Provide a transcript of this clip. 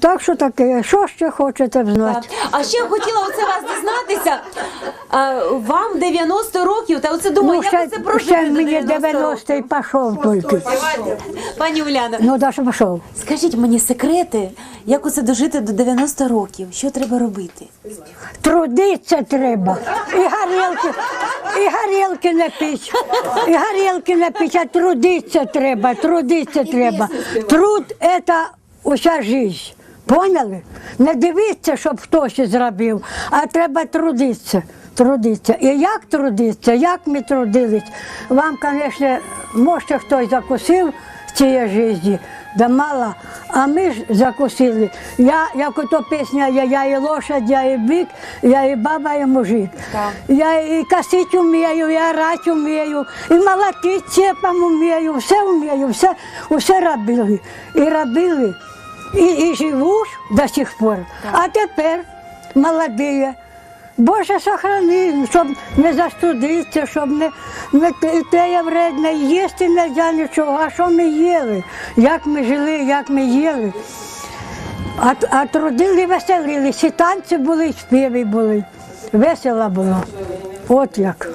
Так що таке, що ще хочете знати? А ще хотіла оце вас дізнатися. А, вам 90 років, та оце думаю, Ну, як ще, ви це прожили ще до мені 90 90-й пішов тільки. Пані Уляна, Ну, да, що пішов. скажіть мені секрети, як оце дожити до 90 років? Що треба робити? Трудиться треба. І горілки, і горілки не пить, і горілки не пить, а трудиться треба, трудиться треба. Труд це уся життя. Поняли? Не дивіться, щоб хтось зробив, а треба трудитися. Трудитися. І як трудитися, як ми трудились? Вам, звісно, може хтось закусив в цій житті, да мало, а ми ж закусили. Я, як ото пісня, я, я і лошадь, я і бик, я і баба, і мужик. Так. Я і косить вмію, і орати вмію, і молотити цепом вмію, все вмію, все, все робили. І робили, і, і живу до сих пор. А тепер молоді. Боже, сохрани, щоб не застудитися, щоб не, не те- вредне, їсти не можна нічого. А що ми їли? Як ми жили, як ми їли? А, а трудили, веселились, і танці були, і співи були. Весело було. От як.